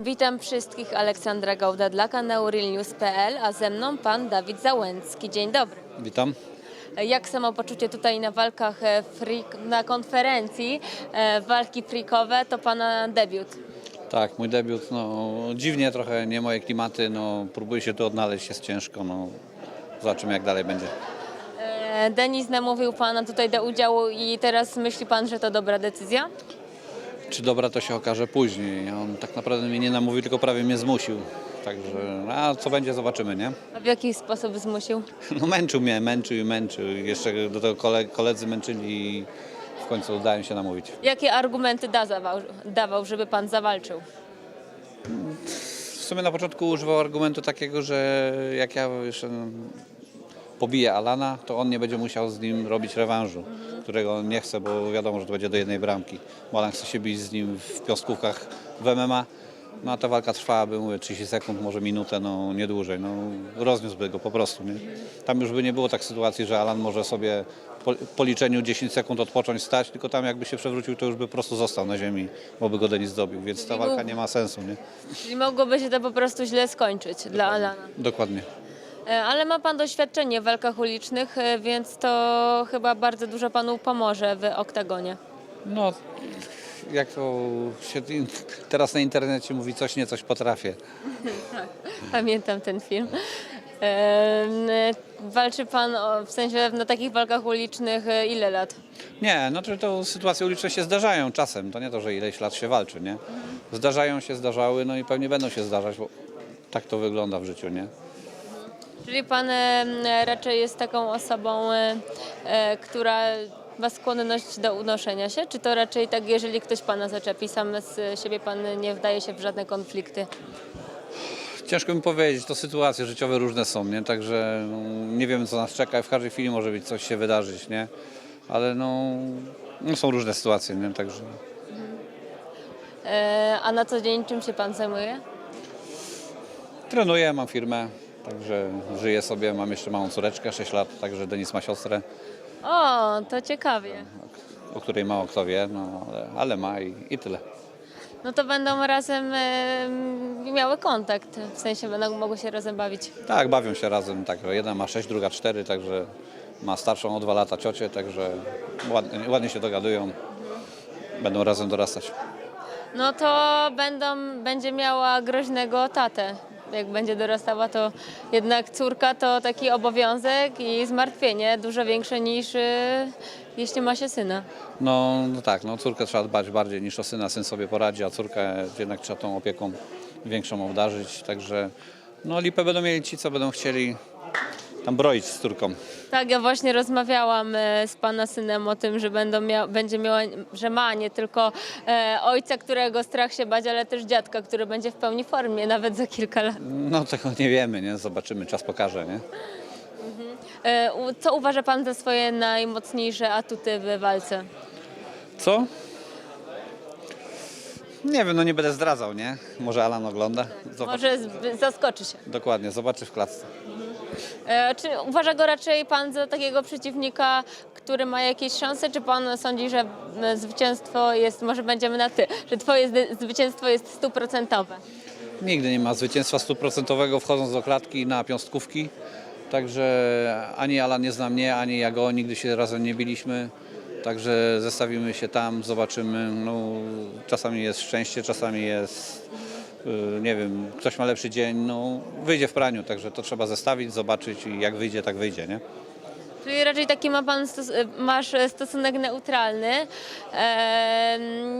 Witam wszystkich, Aleksandra Gauda dla kanału realnews.pl, a ze mną pan Dawid Załęcki. Dzień dobry. Witam. Jak samopoczucie tutaj na walkach e, freak, na konferencji e, walki freakowe, to pana debiut. Tak, mój debiut, no dziwnie trochę, nie moje klimaty, no próbuję się tu odnaleźć, jest ciężko, no zobaczymy jak dalej będzie. E, Denis namówił pana tutaj do udziału i teraz myśli pan, że to dobra decyzja? Czy dobra to się okaże później, on tak naprawdę mnie nie namówił, tylko prawie mnie zmusił, także, a co będzie zobaczymy, nie? A w jaki sposób zmusił? No męczył mnie, męczył i męczył, jeszcze do tego kole- koledzy męczyli i w końcu udało się namówić. Jakie argumenty da zawał, dawał, żeby pan zawalczył? W sumie na początku używał argumentu takiego, że jak ja jeszcze pobiję Alana, to on nie będzie musiał z nim robić rewanżu, którego on nie chce, bo wiadomo, że to będzie do jednej bramki. Bo Alan chce się bić z nim w piąskówkach w MMA. No a ta walka trwałaby, mówię, 30 sekund, może minutę, no nie dłużej. No, rozniósłby go po prostu, nie? Tam już by nie było tak sytuacji, że Alan może sobie po, po liczeniu 10 sekund odpocząć, stać, tylko tam jakby się przewrócił, to już by po prostu został na ziemi, bo by go Denis dobił, więc ta Czyli walka był- nie ma sensu, nie? Czyli mogłoby się to po prostu źle skończyć dla Alana. Dokładnie. E, Ale ma Pan doświadczenie w walkach ulicznych, e, więc to chyba bardzo dużo Panu pomoże w oktagonie. No, jak to się teraz na internecie mówi, coś nie coś potrafię. Pamiętam ten film. E, Walczy Pan o, w sensie na takich walkach ulicznych ile lat? Nie, no to, to sytuacje uliczne się zdarzają czasem. To nie to, że ileś lat się walczy, nie? Zdarzają się, zdarzały, no i pewnie będą się zdarzać, bo tak to wygląda w życiu, nie? Czyli Pan raczej jest taką osobą, e, która ma skłonność do unoszenia się? Czy to raczej tak, jeżeli ktoś Pana zaczepi, sam z siebie Pan nie wdaje się w żadne konflikty? Ciężko mi powiedzieć, to sytuacje życiowe różne są, nie? Także no, nie wiemy, co nas czeka. W każdej chwili może być coś się wydarzyć, nie? Ale no, no są różne sytuacje, nie? Także E, A na co dzień czym się Pan zajmuje? trenuję, mam firmę, także żyję sobie. Mam jeszcze małą córeczkę, 6 lat, także Denis ma siostrę. O, to ciekawie. o której mało kto wie, no, ale, ale ma i, i tyle. No to będą razem e, miały kontakt, w sensie będą mogły się razem bawić. Tak, bawią się razem, tak, że jedna ma 6, druga 4, także ma starszą o 2 lata ciocię, także ładnie, ładnie się dogadują, będą razem dorastać. No to będą, będzie miała groźnego tatę. Jak będzie dorastała, to jednak córka to taki obowiązek i zmartwienie dużo większe niż e, jeśli ma się syna. No, no tak, no córkę trzeba dbać bardziej niż o syna, syn sobie poradzi, a córkę jednak trzeba tą opieką większą obdarzyć, także no lipę będą mieli ci, co będą chcieli tam broić z córką. Tak, ja właśnie rozmawiałam e, z pana synem o tym, że będą mia- będzie miała, że ma nie tylko e, ojca, którego strach się bać, ale też dziadka, który będzie w pełni formie, nawet za kilka lat. No tego nie wiemy, nie? Zobaczymy, czas pokaże, nie? E, u- Co uważa pan za swoje najmocniejsze atuty w walce? Co? Nie wiem, no nie będę zdradzał, nie? Może Alan ogląda? Zobacz. Może z- zaskoczy się. Dokładnie, zobaczy w klatce. E, Czy uważa go raczej pan za takiego przeciwnika, który ma jakieś szanse, czy pan sądzi, że zwycięstwo jest, może będziemy na ty, że twoje zwycięstwo jest stuprocentowe? Nigdy nie ma zwycięstwa stuprocentowego wchodząc do klatki na piąstkówki. Także ani Alan nie zna mnie, ani ja go, nigdy się razem nie biliśmy. Także zestawimy się tam, zobaczymy. No, czasami jest szczęście, czasami jest, nie wiem, ktoś ma lepszy dzień. No, wyjdzie w praniu, także to trzeba zestawić, zobaczyć i jak wyjdzie, tak wyjdzie, nie? Czyli raczej taki ma pan stos- masz stosunek neutralny. E,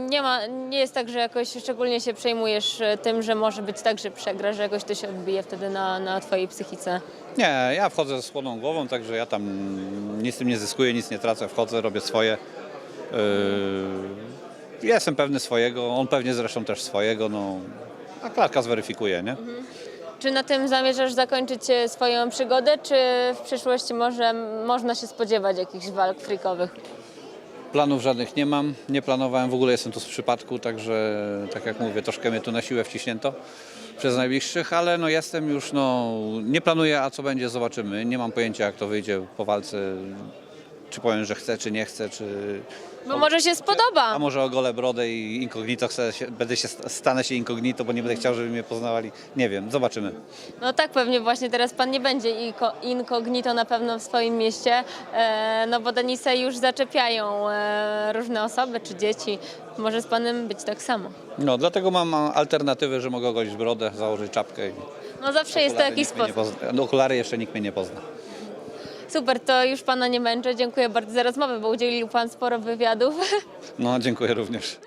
nie, ma, nie jest tak, że jakoś szczególnie się przejmujesz tym, że może być tak, że przegrasz, że jakoś to się odbije wtedy na, na twojej psychice. Nie, ja wchodzę z chłodną głową, także ja tam nic tym nie zyskuję, nic nie tracę, wchodzę, robię swoje. Yy, jestem pewny swojego, on pewnie zresztą też swojego, no, a klatka zweryfikuje, nie? Czy na tym zamierzasz zakończyć e, swoją przygodę, czy w przyszłości może można się spodziewać jakichś walk freakowych? Planów żadnych nie mam, nie planowałem, w ogóle jestem tu z przypadku, także tak jak mówię, troszkę mnie tu na siłę wciśnięto przez najbliższych, ale no jestem już, no nie planuję, a co będzie zobaczymy. Nie mam pojęcia jak to wyjdzie po walce. Czy powiem, że chcę, czy nie chcę, czy... Bo może się spodoba. A może ogolę brodę i incognito chcę się, będę się, stanę się incognito, bo nie będę chciał, żeby mnie poznawali. Nie wiem, zobaczymy. No tak, pewnie właśnie teraz pan nie będzie incognito na pewno w swoim mieście, e, no bo Denisę już zaczepiają e, różne osoby czy dzieci. Może z panem być tak samo. No, dlatego mam alternatywę, że mogę ogolić brodę, założyć czapkę i No zawsze jest to jakiś sposób. No, okulary jeszcze nikt mnie nie pozna. Super, to już pana nie męczę. Dziękuję bardzo za rozmowę, bo udzielił pan sporo wywiadów. No, dziękuję również.